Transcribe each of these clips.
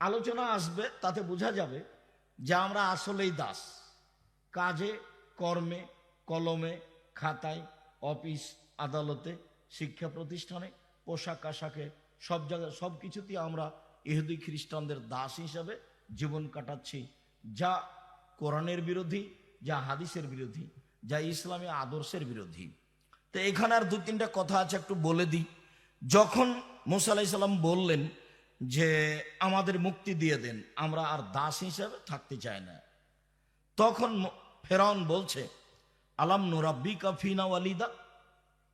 আলোচনা আসবে, তাতে বোঝা যাবে যে আমরা আসলেই দাস। কাজে, কর্মে, কলমে, খাতায়, অফিস, আদালতে, শিক্ষা প্রতিষ্ঠানে, পোশাক, আশাকে, সব জায়গায়, সব কিছুতেই আমরা ইহুদি খ্রিস্টানদের দাস হিসাবে জীবন কাটাচ্ছি, যা কোরআনের বিরোধী, যা হাদিসের বিরোধী, যা ইসলামী আদর্শের বিরোধী। তো এখানে আর দু তিনটা কথা আছে, একটু বলে দিই। যখন মোসা আলাইসাল্লাম বললেন যে আমাদের মুক্তি দিয়ে দেন, আমরা আর দাস হিসাবে থাকতে চাই না। তখন ফেরাউন বলছে, আলাম নুরাব্বি কাফিনা ওয়ালিদা?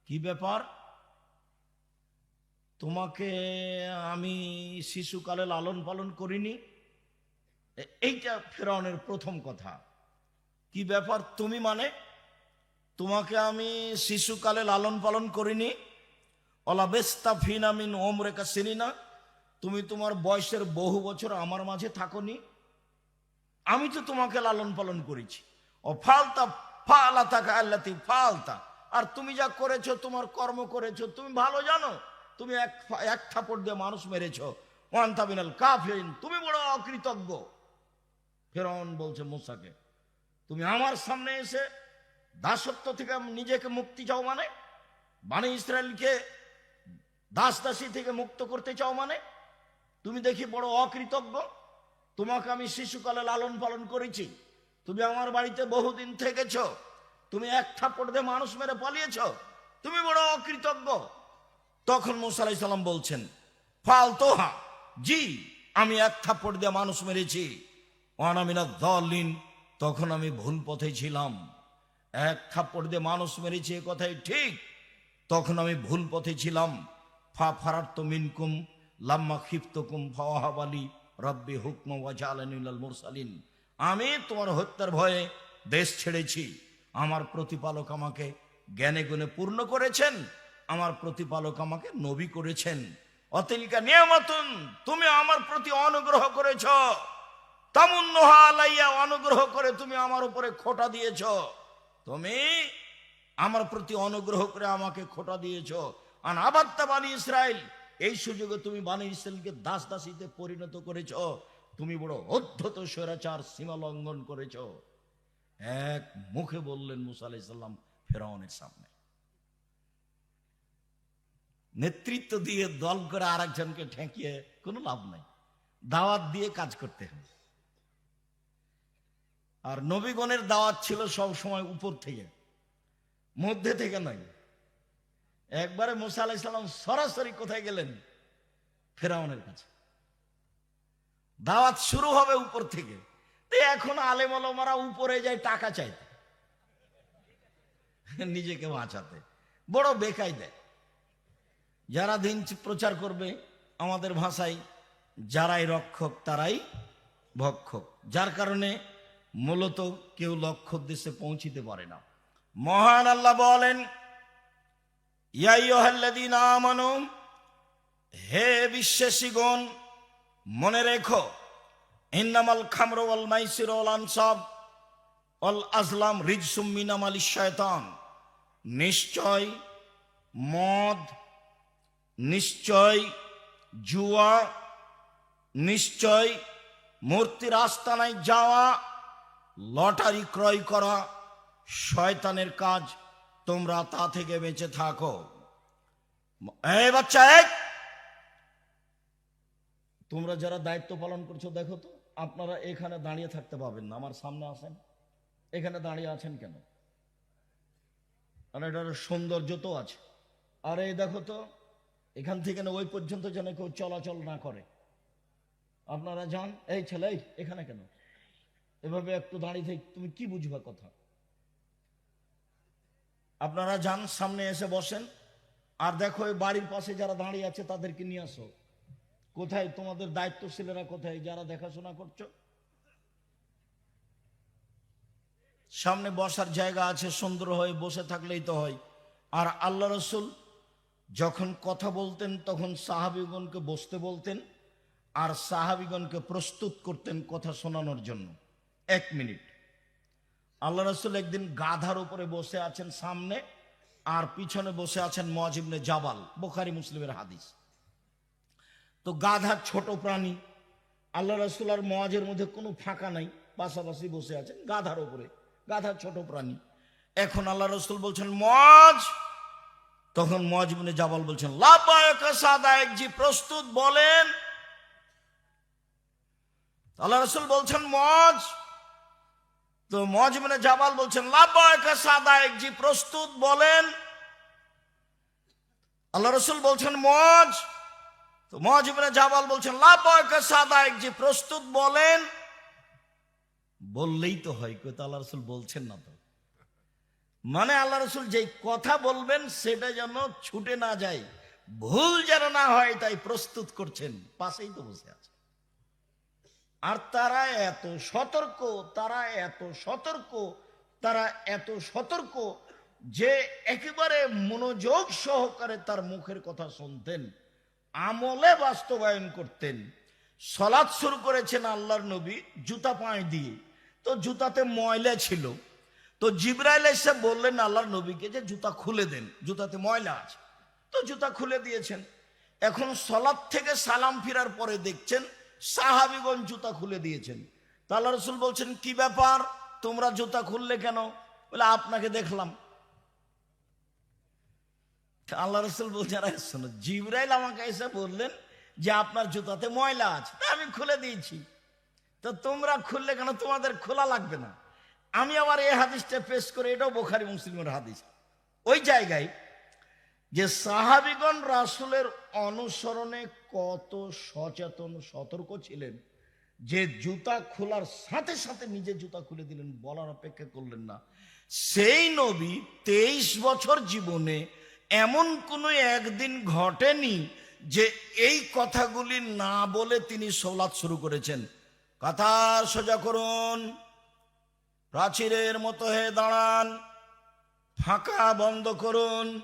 কি ব্যাপার? তোমাকে আমি শিশুকালে লালন পালন করিনি? এইটা ফেরাউনের প্রথম কথা। কি ব্যাপার? তুমি মানে? তোমাকে আমি শিশুকালে লালন পালন করিনি? অলাবেস্তা ফিনামিন ওম রেখা সিনিনা? তুমি তোমার বয়সের বহু বছর আমার মাঝে থাকনি। আমি তো তোমাকে লালন পালন করেছি। ও ফালতা ফালা থাকা আল্লাতি ফালতা। আর তুমি যা করেছ, তোমার কর্ম করেছ, তুমি ভালো জানো, তুমি এক এক থাপড় দিয়ে মানুষ মেরেছো। ওয়ান্তাবিনাল কাফিরিন, তুমি বড় অকৃতজ্ঞ। ফেরন বলছে মুসাকে, তুমি আমার সামনে এসে দাসত্ব থেকে নিজেকে মুক্তি চাও মানে? বাণী ইসরায়েলকে দাস দাসী থেকে মুক্ত করতে চাও মানে? তুমি দেখি বড় অকৃতজ্ঞ। তোমাকে আমি শিশুকালে লালন পালন করেছি। তুমি আমার বাড়িতে বহুদিন থেকেছ। তুমি এক থাপ্পড় দিয়ে মানুষ মেরে পালিয়েছ। তুমি বড় অকৃতজ্ঞ। তখন মুসা আলাইহিস সালাম বলছেন, ফাল তোহা, জি, আমি এক থাপ্পড় দিয়ে মানুষ মেরেছি। অনামিনা দলিন তখন আমি ভুল পথে ছিলাম। এক থাপ্পড় দিয়ে মানুষ মেরেছি এ কথাই ঠিক। তখন আমি ভুল পথে ছিলাম। ফা ফারাত্ত মিনকুম লাম্মা খিপ্তকুম ফাওয়াহাবালি রব্বি হুকম ওয়াজালানিল মুরসালিন। আমি তোমার হত্যার ভয়ে দেশ ছেড়েছি। আমার প্রতিপালক আমাকে জ্ঞানে গুণে পূর্ণ করেছেন। আমার প্রতিপালক আমাকে নবী করেছেন। অতিলকা নিয়ামতুন, তুমি আমার প্রতি অনুগ্রহ করেছ। তামুন্নহা আলাইয়া অনুগ্রহ করে তুমি আমার উপরে খোটা দিয়েছ। তুমি আমার প্রতি অনুগ্রহ করে আমাকে খোটা দিয়েছ। আর আবাত্তা বাণী ইসরায়েল এই সুযোগে তুমি বাণী ইসরায়েলকে দাস দাসীতে পরিণত করেছ। তুমি বড় অধ্যত স্বৈরাচার সীমা লঙ্ঘন করেছ। এক মুখে বললেন মুসা আলাইসাল্লাম ফেরাউনের সামনে। নেতৃত্ব দিয়ে দল করে আরেকজনকে ঠেকিয়ে কোনো লাভ নাই। দাওয়াত দিয়ে কাজ করতে হবে। আর নবীগণের দাওয়াত ছিল সব সময় উপর থেকে, মধ্যে থেকে নয়। একবারে মুসা আলাইসাল্লাম সরাসরি কোথায় গেলেন? ফেরাউনের কাছে। দাওয়াত শুরু হবে উপর থেকে। এখন আলেম আলমারা উপরে যায় টাকা চাইতে। নিজেকে বাঁচাতে। বড় বেকাই দেয় যারা দিন প্রচার করবে আমাদের ভাষায়, যারাই রক্ষক তারাই ভক্ষক। যার কারণে মূলত কেউ লক্ষ্য উদ্দেশ্যে পৌঁছিতে পারে না। মহান আল্লাহ বলেন ইয়াইয়ুহাল্লাযীনা আমানু, হে মনে রেখো, ইন্নামাল খামরু ওয়াল মাইসির ওয়াল আনসাব ওয়াল আজলাম রিজসুম আলী শয়তান। নিশ্চয় মদ, নিশ্চয় জুয়া, নিশ্চয় মূর্তির আস্তানায় যাওয়া, লটারি ক্রয় করা শয়তানের কাজ। তোমরা তা থেকে বেঁচে থাকো। এই বাচ্চা এক তোমরা যারা দায়িত্ব পালন করছ, দেখো তো, আপনারা এখানে দাঁড়িয়ে থাকতে পাবেন না। আমার সামনে আসেন। এখানে দাঁড়িয়ে আছেন কেন? আর এটার সৌন্দর্য তো আছে। আর, এই দেখো তো, এখান থেকে না, ওই পর্যন্ত যেন কেউ চলাচল না করে। আপনারা যান। এই ছেলে এখানে কেন? এভাবে একটু দাঁড়িয়ে থেকে তুমি কি বুঝবে কথা? আপনারা যান, সামনে এসে বসেন। আর দেখো এই বাড়ির পাশে যারা দাঁড়িয়ে আছে, তাদেরকে নিয়ে আসো। কোথায় তোমাদের দায়িত্বশীলেরা কোথায় যারা দেখাশোনা করছ? সামনে বসার জায়গা আছে, সুন্দর হয়ে বসে থাকলেই তো হয়। আর আল্লাহ রসুল যখন কথা বলতেন, তখন সাহাবিগণকে বসতে বলতেন, আর সাহাবিগণকে প্রস্তুত করতেন কথা শোনানোর জন্য। এক মিনিট। আল্লাহ রসুল একদিন গাধার উপরে বসে আছেন সামনে আর পিছনে বসে আছেন মজিবনে জাবাল, বোখারি মুসলিমের হাদিস। তো গাধা ছোট প্রাণী, আল্লাহ রসুল আর মজের মধ্যে কোনো ফাঁকা নাই, পাশাপাশি বসে আছেন গাধার উপরে গাধা ছোট প্রাণী। এখন আল্লাহ রসুল বলছেন মজ তখন মজ মনে জাবাল বলছেন জি প্রস্তুত বলেন। আল্লাহ রসুল বলছেন মজ তো জাবাল বলছেন সাদায়ক জি প্রস্তুত বলেন। আল্লাহ রসুল বলছেন, মজ তো জাবাল বলছেন লাভবায়ক সাদায়ক জি প্রস্তুত বলেন। বললেই তো হয় আল্লাহ রসুল বলছেন না তো। মানে আল্লাহ রসুল যেই কথা বলবেন, সেটা যেন ছুটে না যায়, ভুল যেন না হয়, তাই প্রস্তুত করছেন, পাশেই তো বসে আছে। আর তারা এত সতর্ক, তারা এত সতর্ক, তারা এত সতর্ক যে একেবারে মনোযোগ সহকারে তার মুখের কথা শুনতেন, আমলে বাস্তবায়ন করতেন। সলাৎ শুরু করেছেন আল্লাহর নবী জুতা পায়ে দিয়ে। তো জুতাতে ময়লা ছিল। তো জিব্রাইল এসে বললেন, আল্লাহর নবীকে যে জুতা খুলে দেন, জুতাতে ময়লা আছে। তো জুতা খুলে দিয়েছেন। এখন সলাদ থেকে সালাম ফিরার পরে দেখছেন সাহাবিগণ জুতা খুলে দিয়েছেন। তো রসুল বলছেন, কি ব্যাপার? তোমরা জুতা খুললে কেন? বলে, আপনাকে দেখলাম। আল্লাহ রসুল বলছেন, "আরে শোনো, জিব্রাইল আমাকে এসে বললেন যে আপনার জুতাতে ময়লা আছে। তা আমি খুলে দিয়েছি। তো তোমরা খুললে কেন? তোমাদের খোলা লাগবে না। আমি আবার এই হাদিসটা পেশ করে এটাও বোখারি মুসলিমের হাদিস। ওই জায়গায় যে সাহাবিগণ রাসুলের অনুসরণে কত সচেতন, সতর্ক ছিলেন, যে জুতা খোলার সাথে সাথে নিজে জুতা খুলে দিলেন, বলার অপেক্ষা করলেন না। সেই নবী তেইশ বছর জীবনে এমন কোনো একদিন ঘটেনি যে এই কথাগুলি না বলে তিনি সৌলাদ শুরু করেছেন। কথা সোজা করুন। প্রাচীরের মতো হয়ে দাঁড়ান। ফাঁকা বন্ধ করুন।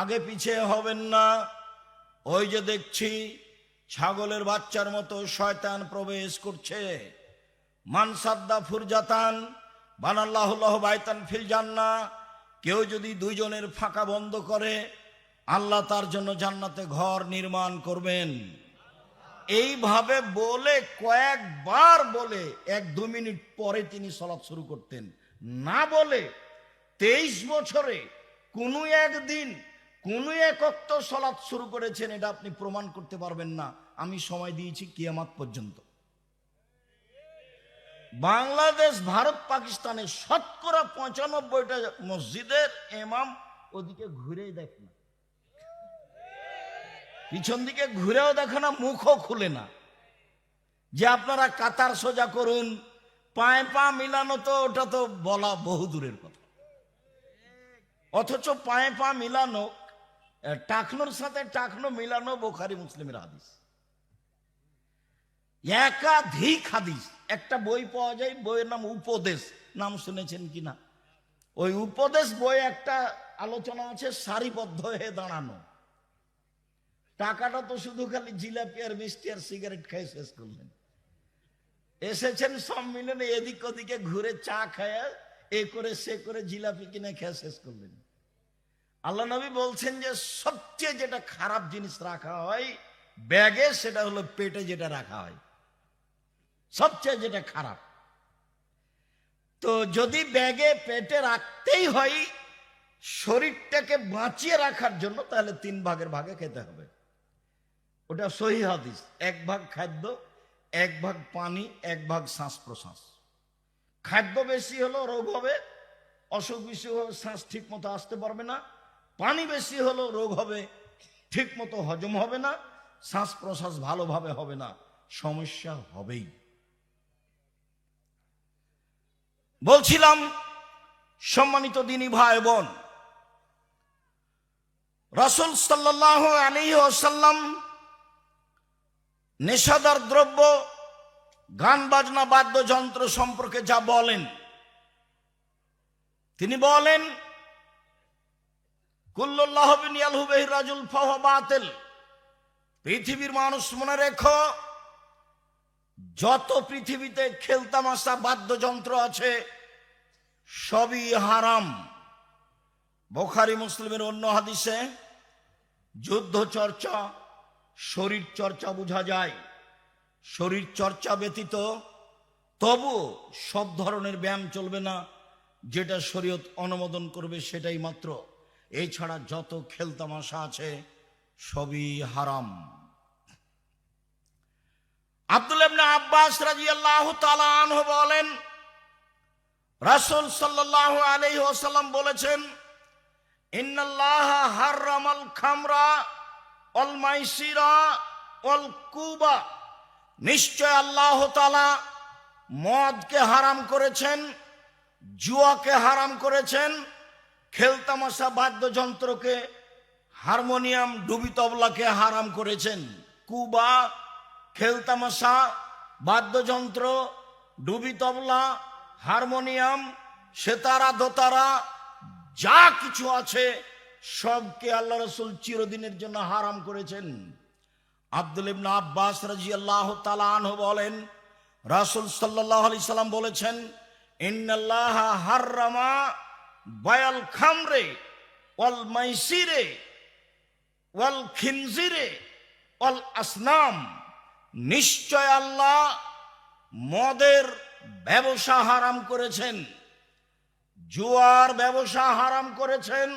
আগে পিছিয়ে হবেন না। ওই যে দেখছি, ছাগলের বাচ্চার মতো শয়তান প্রবেশ করছে। মানসাদ্দা ফুরজাতান, বানাল্লাহুল্লাহ বাইতান ফিল জান্না কেউ যদি দুইজনের ফাঁকা বন্ধ করে, আল্লাহ তার জন্য জান্নাতে ঘর নির্মাণ করবেন। এইভাবে বলে, কয়েকবার বলে, এক দু মিনিট পরে তিনি সলাৎ শুরু করতেন। না বলে, তেইশ বছরে কোনো একদিন কোনো একত্ব সলাৎ শুরু করেছেন, এটা আপনি প্রমাণ করতে পারবেন না। আমি সময় দিয়েছি কিয়ামাত পর্যন্ত। বাংলাদেশ, ভারত পাকিস্তানের শতকরা পঁচানব্বইটা মসজিদের এমাম ওদিকে ঘুরেই দেখে না। পিছন দিকে ঘুরেও দেখে না, মুখও খুলে না। যে আপনারা কাতার সোজা করুন, পায়ে পা মিলানো তো, ওটা তো বলা বহু দূরের কথা। অথচ পায়ে পা মিলানো টাকনোর সাথে টাকনো মিলানো বোখারি মুসলিমের হাদিস। একাধিক হাদিস, একটা বই পাওয়া যায়, বইয়ের নাম উপদেশ, নাম শুনেছেন কিনা? ওই উপদেশ বই একটা আলোচনা আছে, সারিবদ্ধ হয়ে দাঁড়ানো। টাকাটা তো শুধু খালি জিলাপি আর মিষ্টি আর সিগারেট খাই শেষ করলেন। এসেছেন সম্মিলনে এদিক ওদিকে ঘুরে চা খায়, এ করে সে করে জিলাপি কিনে খেয়ে শেষ করলেন। আল্লাহ নবী বলছেন যে সবচেয়ে যেটা খারাপ জিনিস রাখা হয়, ব্যাগে সেটা হলো পেটে যেটা রাখা হয়। সবচেয়ে যেটা খারাপ। তো যদি ব্যাগে পেটে রাখতেই হয়, শরীরটাকে বাঁচিয়ে রাখার জন্য তাহলে তিন ভাগের ভাগে খেতে হবে। ওটা সহি হাদিস। এক ভাগ খাদ্য, এক ভাগ পানি, এক ভাগ শ্বাস প্রশ্বাস খাদ্য বেশি হলো রোগ হবে অসুখ বিসুখ হবে, শ্বাস ঠিক মতো আসতে পারবে না। পানি বেশি হলো রোগ হবে ঠিক মতো হজম হবে না, শ্বাস প্রশ্বাস ভালোভাবে হবে না, সমস্যা হবেই। বলছিলাম, সম্মানিত দিনী ভাই বোন, রসুল সাল্লাহ আলী ওসাল্লাম নেশাদার দ্রব্য, গান বাজনা, বাদ্যযন্ত্র সম্পর্কে যা বলেন, তিনি বলেন পৃথিবীর মানুষ মনে রেখো, যত পৃথিবীতে খেলতামাশা বাদ্যযন্ত্র আছে, সবই হারাম। বোখারি মুসলিমের অন্য হাদিসে যুদ্ধ চর্চা, শরীর চর্চা বোঝা যায়। শরীর চর্চা ব্যতীত তবু সব ধরনের ব্যায়াম চলবে না, যেটা শরীয়ত অনুমোদন করবে সেটাই মাত্র। এছাড়া যত খেলতামাশা আছে, সবই হারাম। আব্দুল আব্বাস তাআলা আনহু বলেন, রাসূল সাল্লাল্লাহু আলাইহি ওয়াসাল্লাম বলেছেন নিশ্চয় আল্লাহ মদকে হারাম করেছেন, জুয়াকে হারাম করেছেন খেলতামাশা বাদ্যযন্ত্রকে হারমোনিয়াম ডুবি তবলাকে হারাম করেছেন। কুবা খেলতামাশা বাদ্যযন্ত্র, ডুবি তবলা, হারমোনিয়াম, সেতারা, দোতারা, যা কিছু আছে, সবকে আল্লাহ রসুল চিরদিনের জন্য হারাম করেছেন। আব্দুল ইবনা আব্বাস রাজিয়াল্লাহ তাআলা আনহু বলেন, রাসুল সাল্লাল্লাহু আলাইহি সাল্লাম বলেছেন, ইন্নাল্লাহ হাররামা বায়াল খামরে, ওয়াল মাইসিরে, ওয়াল খিনজিরে, ওয়াল আসনাম। নিশ্চয় আল্লাহ মদের ব্যবসা হারাম করেছেন, জুয়ার ব্যবসা হারাম করেছেন,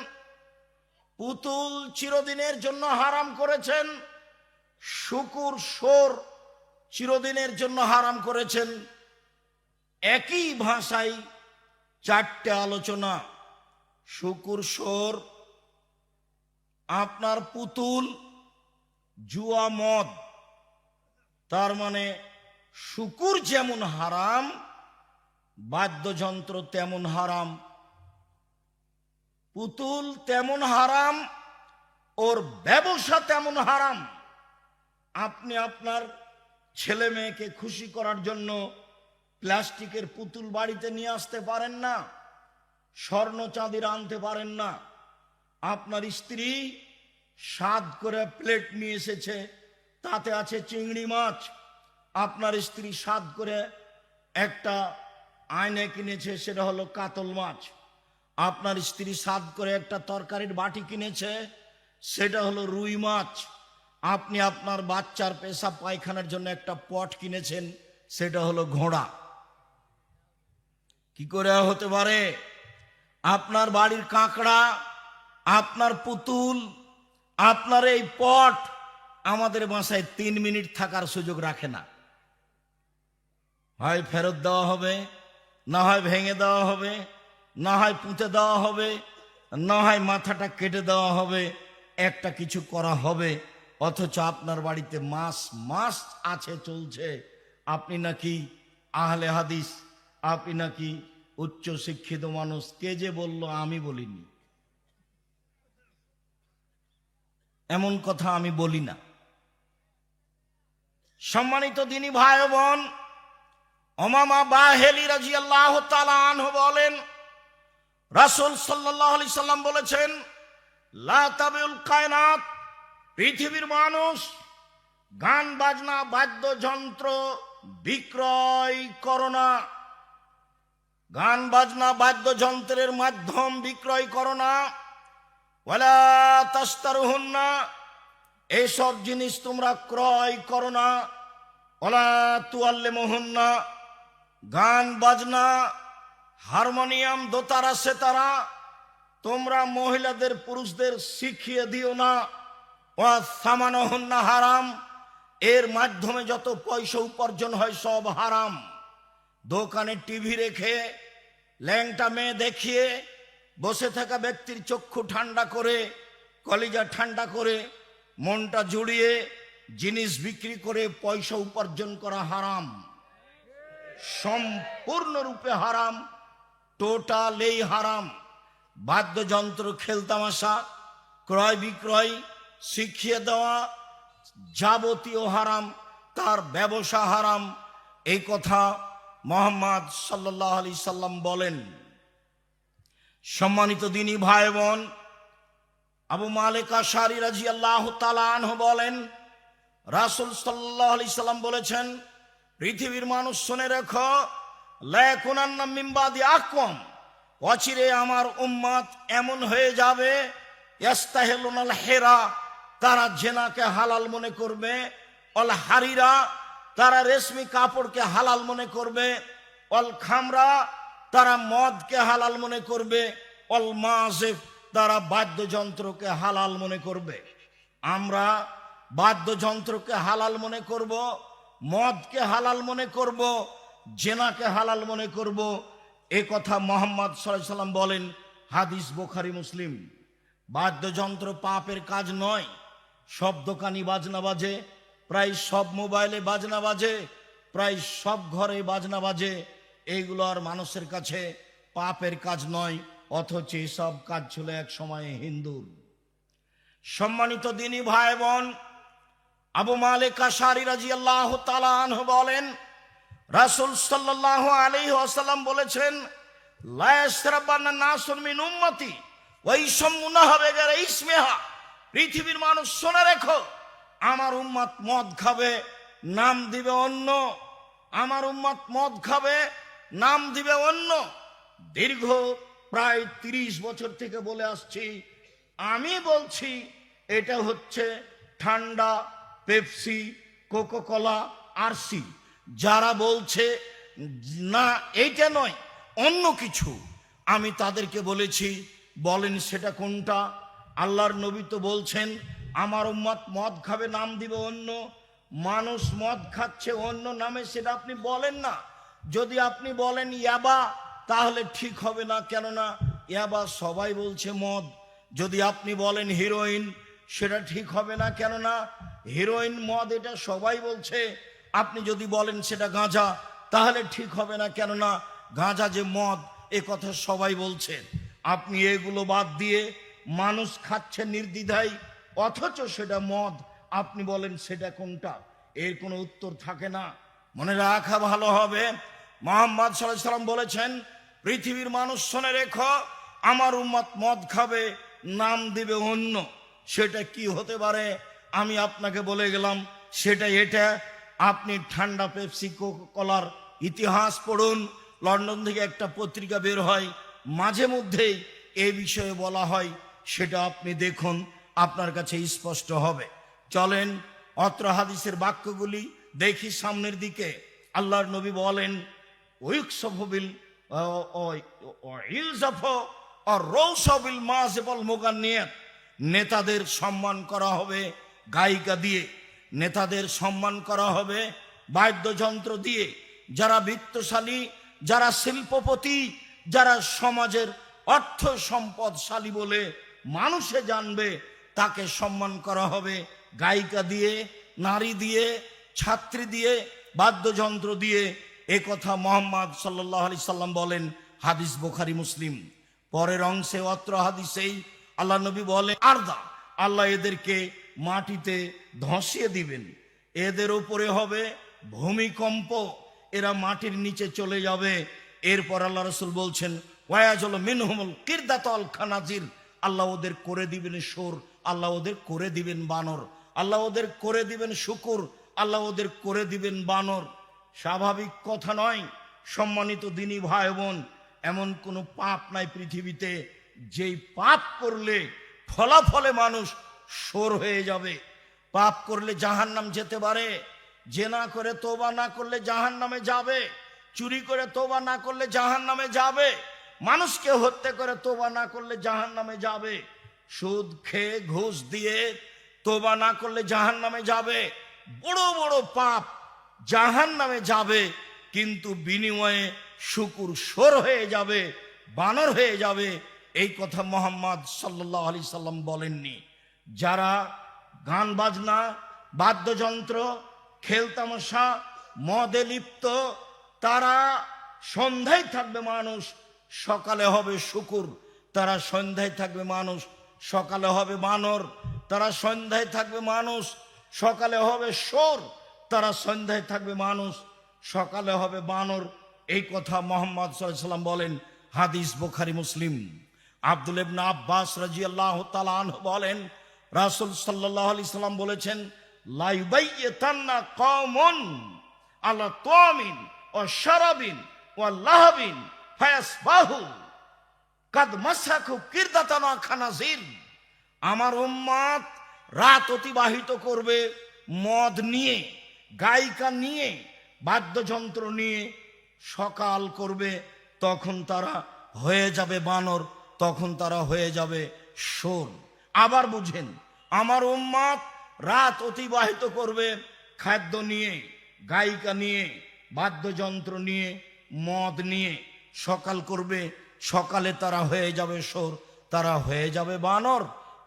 পুতুল চিরদিনের জন্য হারাম করেছেন, শুকুর সোর চিরদিনের জন্য হারাম করেছেন। একই ভাষায় চারটে আলোচনা শুকুর সোর আপনার পুতুল, জুয়া মদ, তার মানে শুকুর যেমন হারাম, বাদ্যযন্ত্র তেমন হারাম, পুতুল তেমন হারাম, ওর ব্যবসা তেমন হারাম। আপনি আপনার ছেলে মেয়েকে খুশি করার জন্য প্লাস্টিকের পুতুল বাড়িতে নিয়ে আসতে পারেন না। স্বর্ণ চাঁদির আনতে পারেন না। আপনার স্ত্রী স্বাদ করে প্লেট নিয়ে এসেছে, তাতে আছে চিংড়ি মাছ। আপনার স্ত্রী স্বাদ করে একটা আয়নে কিনেছে, সেটা হলো কাতল মাছ। আপনার স্ত্রী স্বাদ করে একটা তরকারির বাটি কিনেছে, সেটা হলো রুই মাছ। আপনি আপনার বাচ্চার পেশা পায়খানার জন্য একটা পট কিনেছেন, সেটা হলো ঘোড়া। কি করে হতে পারে? আপনার বাড়ির কাঁকড়া, আপনার পুতুল, আপনার এই পট আমাদের বাসায় তিন মিনিট থাকার সুযোগ রাখে না। হয় ফেরত দেওয়া হবে, না হয় ভেঙে দেওয়া হবে, না হয় পুঁতে দেওয়া হবে, না হয় মাথাটা কেটে দেওয়া হবে, একটা কিছু করা হবে, অথচ আপনার বাড়িতে মাস মাস আছে, চলছে। আপনি নাকি আহলে হাদিস, আপনি নাকি উচ্চ শিক্ষিত মানুষ, কে যে বলল আমি বলিনি। এমন কথা আমি বলি না। সম্মানিত দিনী ভাই বোন অমামা বাহেলি রাজি আল্লাহ আনহু বলেন, রাসূল সাল্লাম বলেছেন কায়নাত, পৃথিবীর মানুষ গান, বাজনা, বাদ্যযন্ত্র বিক্রয় করোনা গান, বাজনা, বাদ্যযন্ত্রের মাধ্যম বিক্রয় করোনা ওয়ালা তাস্তারুহুন্না এইসব জিনিস তোমরা ক্রয় করো না। ওলা তুয়াল্লে মোহন্না গান, বাজনা, হারমোনিয়াম, দোতারা, সেতারা তোমরা মহিলাদের, পুরুষদের শিখিয়ে দিও না। ও সামানহন্না হারাম, এর মাধ্যমে যত পয়সা উপার্জন হয় সব হারাম। দোকানে টিভি রেখে, ল্যাংটা মেয়ে দেখিয়ে, বসে থাকা ব্যক্তির চক্ষু ঠান্ডা করে, কলিজা ঠান্ডা করে, মনটা জুড়িয়ে জিনিস বিক্রি করে পয়সা উপার্জন করা হারাম। সম্পূর্ণরূপে হারাম, টোটালেই হারাম। বাদ্যযন্ত্র, খেলতামাশা, ক্রয় বিক্রয়, শিখিয়ে দেওয়া যাবতীয় হারাম, তার ব্যবসা হারাম। এই কথা মোহাম্মদ সাল্লাহ আলি সাল্লাম বলেন, সম্মানিত দিনী ভাই বোন আবু মালিক আশারি রাজি আল্লাহ তালাহ বলেন, রাসুল সাল্লাহ আলি সাল্লাম বলেছেন, পৃথিবীর মানুষ শুনে রেখো মিম্বাদি আকম অচিরে আমার উম্মাদ এমন হয়ে যাবে হেরা, তারা জেনাকে হালাল মনে করবে, অল হারিরা তারা রেশমি কাপড়কে হালাল মনে করবে, অল খামরা তারা মদকে হালাল মনে করবে, অল মাসেফ তারা বাদ্যযন্ত্রকে হালাল মনে করবে। আমরা বাদ্যযন্ত্রকে হালাল মনে করব, মদকে হালাল মনে করব, জেনাকে হালাল মনে করব। এ কথা মোহাম্মদ সাল্লাম বলেন, হাদিস বোখারি, মুসলিম। বাদ্যযন্ত্র পাপের কাজ নয় সব দোকানি বাজনা বাজে প্রায় সব মোবাইলে বাজনা বাজে, প্রায় সব ঘরে বাজনা বাজে। এইগুলো আর মানুষের কাছে পাপের কাজ নয়, অথচ সব কাজ ছিল এক সময়ে হিন্দুর। সম্মানিত দিনী ভাই বোন আবু মালিক আশারি তালাহ বলেন, রাসুল সাল্লাহ আলী আসাল্লাম বলেছেন পৃথিবীর মানুষ শোনা রেখো আমার উম্মত মদ খাবে, নাম দিবে অন্য। আমার উম্মত মদ খাবে, নাম দিবে অন্য। দীর্ঘ প্রায় তিরিশ বছর থেকে বলে আসছি, আমি বলছি, এটা হচ্ছে ঠান্ডা পেপসি, কোকোকলা, আরসি। যারা বলছে, না, এইটা নয়, অন্য কিছু। আমি তাদেরকে বলেছি, বলেন সেটা কোনটা? আল্লাহর নবী তো বলছেন আমার উম্মত মদ খাবে, নাম দিবে অন্য। মানুষ মদ খাচ্ছে অন্য নামে, সেটা আপনি বলেন না। যদি আপনি বলেন ইয়াবা, তাহলে ঠিক হবে না। কেননা ইয়াবা সবাই বলছে মদ। যদি আপনি বলেন হিরোইন, সেটা ঠিক হবে না। কেননা হিরোইন, মদ, এটা সবাই বলছে। আপনি যদি বলেন সেটা গাঁজা, তাহলে ঠিক হবে না। কেননা গাঁজা যে মদ, এ কথা সবাই বলছে। আপনি এগুলো বাদ দিয়ে মানুষ খাচ্ছে নির্দ্বিধায়। অথচ সেটা মদ। আপনি বলেন, সেটা কোনটা? এর কোনো উত্তর থাকে না। মনে রাখা ভালো হবে। মোহাম্মদ সাল্লাম বলেছেন, পৃথিবীর মানুষ শোনে রেখো, আমার উম্মত মদ খাবে, নাম দিবে অন্য। সেটা কি হতে পারে? আমি আপনাকে বলে গেলাম, সেটা এটা। আপনি ঠান্ডা পেপসি কলার ইতিহাস পড়ুন, লন্ডন থেকে একটা পত্রিকা বের হয়, মাঝে মধ্যেই এ বিষয়ে বলা হয়, সেটা আপনি দেখুন। আপনার কাছে স্পষ্ট হবে। চলেন, অত্র হাদিসের বাক্যগুলি দেখি সামনের দিকে। আল্লাহর নবী বলেন মাসেবল মোগান্নিয়াত। নেতাদের সম্মান করা হবে গায়িকা দিয়ে। নেতাদের সম্মান করা হবে বাদ্যযন্ত্র দিয়ে। যারা বৃত্তশালী, যারা শিল্পপতি, যারা সমাজের অর্থ সম্পদশালী বলে মানুষে জানবে তাকে সম্মান করা হবে। গায়িকা দিয়ে, নারী দিয়ে, ছাত্রী দিয়ে, বাদ্যযন্ত্র দিয়ে। এ কথা মোহাম্মদ সাল্লাহ আলি সাল্লাম বলেন, হাদিস বোখারি, মুসলিম। পরের অংশে অত্র হাদিসেই আল্লাহ নবী বলে আর্দা, আল্লাহ এদেরকে মাটিতে ধসিয়ে দিবেন। এদের উপরে হবে ভূমিকম্প। এরা মাটির নিচে চলে যাবে। এরপর আল্লাহ রসুল বলছেন ওয়াজল মিনহুমুল কিরদাতল খানাজির আল্লাহ ওদের করে দিবেন সোর আল্লাহ ওদের করে দিবেন বানর। আল্লাহ ওদের করে দিবেন শুকুর। আল্লাহ ওদের করে দিবেন বানর। স্বাভাবিক কথা নয়, সম্মানিত দিনী ভাই বোন এমন কোনো পাপ নাই পৃথিবীতে। যেই পাপ করলে ফলাফলে মানুষ সোর হয়ে যাবে। পাপ করলে জাহান নাম যেতে পারে। যে না করে তোবা না করলে জাহান নামে যাবে। চুরি করে তোবা না করলে জাহান নামে যাবে। মানুষকে হত্যা করে তোবা না করলে জাহান নামে যাবে। সুদ খেয়ে ঘুষ দিয়ে তোবা না করলে জাহান নামে যাবে। বড় বড় পাপ জাহান নামে যাবে, কিন্তু বিনিময়ে শুকুর সোর হয়ে যাবে, বানর হয়ে যাবে। এই কথা মোহাম্মদ সাল্লাহ আলি সাল্লাম বলেননি। যারা গান বাজনা, বাদ্যযন্ত্র খেলতামশা মদে লিপ্ত, তারা সন্ধ্যায় থাকবে মানুষ, সকালে হবে শুকুর। তারা সন্ধ্যায় থাকবে মানুষ সকালে হবে বানর, তারা সন্ধ্যায় থাকবে মানুষ। সকালে হবে সোর তারা সন্ধ্যায় থাকবে মানুষ। সকালে হবে বানর, এই কথা মোহাম্মদ সাল্লাম বলেন হাদিস বোখারি, মুসলিম। আব্দুল ইবনা আব্বাস রাজি আল্লাহ বলেন, রাসুল সাল্লাহ আলি সাল্লাম বলেছেন লাইবাইয়ান্না কমন আল্লাহ তোমিন ও শারাবিন ও লাহাবিন ফায়াস বাহু কাদ মাসাকু কিরদাতানা খানাজির আমার উম্মাদ রাত অতিবাহিত করবে মদ নিয়ে, গায়িকা নিয়ে, বাদ্যযন্ত্র নিয়ে সকাল করবে, তখন তারা হয়ে যাবে বানর, তখন তারা হয়ে যাবে শোন আবার বুঝেন, আমার উম্মাদ রাত অতিবাহিত করবে খাদ্য নিয়ে, গায়িকা নিয়ে, বাদ্যযন্ত্র নিয়ে, মদ নিয়ে, সকাল করবে সকালে তারা হয়ে যাবে সোর তারা হয়ে যাবে বানর।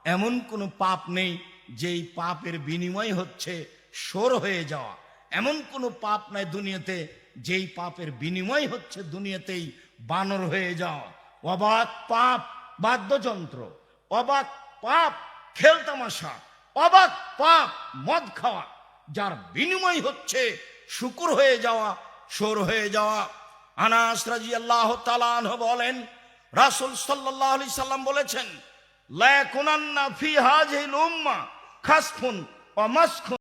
এমন কোনো পাপ নেই যেই পাপের বিনিময় হচ্ছে সোর হয়ে যাওয়া। এমন কোনো পাপ নাই দুনিয়াতে যেই পাপের বিনিময় হচ্ছে দুনিয়াতেই বানর হয়ে যাওয়া। অবাক পাপ বাদ্যযন্ত্র, অবাক পাপ খেলতামাশা অবাক পাপ মদ খাওয়া, যার বিনিময় হচ্ছে শুকুর হয়ে যাওয়া সোর হয়ে যাওয়া। আনাস রাজি আল্লাহ বলেন, রাসুল সাল্লাহ আলি সাল্লাম বলেছেন, লা কুনান্না ফি হাজ উম্মা খাসফুন ও মাসখুন।